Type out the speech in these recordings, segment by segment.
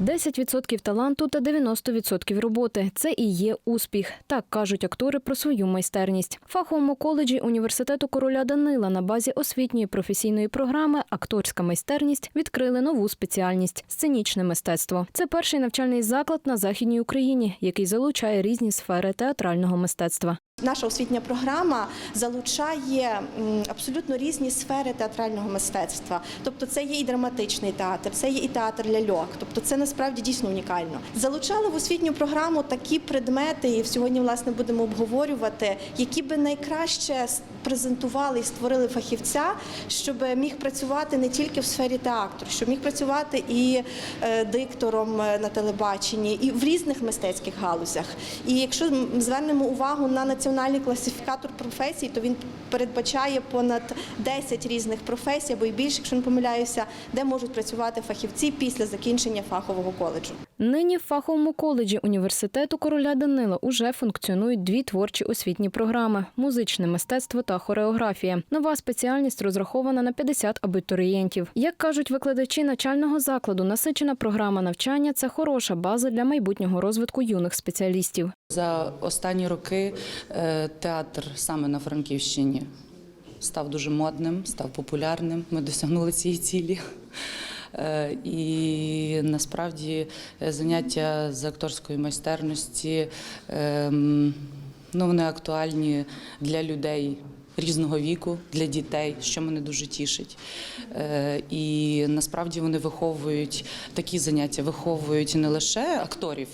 10% таланту та 90% роботи це і є успіх. Так кажуть актори про свою майстерність. Фаховому коледжі університету короля Данила на базі освітньої професійної програми Акторська майстерність відкрили нову спеціальність сценічне мистецтво. Це перший навчальний заклад на західній Україні, який залучає різні сфери театрального мистецтва. Наша освітня програма залучає абсолютно різні сфери театрального мистецтва. Тобто, це є і драматичний театр, це є і театр ляльок. Тобто, це насправді дійсно унікально. Залучали в освітню програму такі предмети, і сьогодні власне будемо обговорювати, які би найкраще презентували і створили фахівця, щоб міг працювати не тільки в сфері театру, щоб міг працювати і е, диктором е, на телебаченні, і в різних мистецьких галузях. І якщо звернемо увагу на національний класифікатор професій, то він передбачає понад 10 різних професій або й більше, якщо не помиляюся, де можуть працювати фахівці після закінчення фахового коледжу. Нині в фаховому коледжі університету короля Данила уже функціонують дві творчі освітні програми: музичне мистецтво та хореографія. Нова спеціальність розрахована на 50 абітурієнтів. Як кажуть викладачі начального закладу, насичена програма навчання це хороша база для майбутнього розвитку юних спеціалістів. За останні роки е, театр саме на Франківщині став дуже модним, став популярним. Ми досягнули цієї цілі. Е, І насправді е, заняття з акторської майстерності ем, ну, вони актуальні для людей. Різного віку для дітей, що мене дуже тішить. Е, І насправді вони виховують такі заняття, виховують не лише акторів,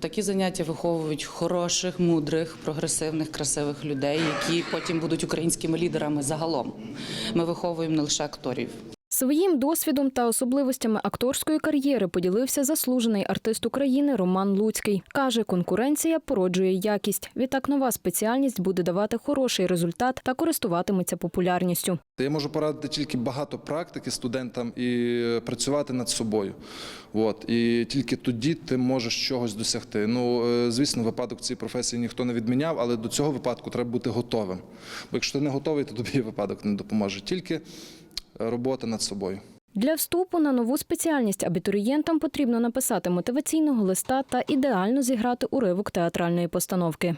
Такі заняття виховують хороших, мудрих, прогресивних, красивих людей, які потім будуть українськими лідерами загалом. Ми виховуємо не лише акторів. Своїм досвідом та особливостями акторської кар'єри поділився заслужений артист України Роман Луцький. Каже, конкуренція породжує якість. Відтак нова спеціальність буде давати хороший результат та користуватиметься популярністю. Я можу порадити тільки багато практики студентам і е, працювати над собою. От. І тільки тоді ти можеш чогось досягти. Ну, е, звісно, випадок цієї професії ніхто не відміняв, але до цього випадку треба бути готовим. Бо якщо ти не готовий, то тобі випадок не допоможе. Тільки робота над собою. Для вступу на нову спеціальність абітурієнтам потрібно написати мотиваційного листа та ідеально зіграти уривок театральної постановки.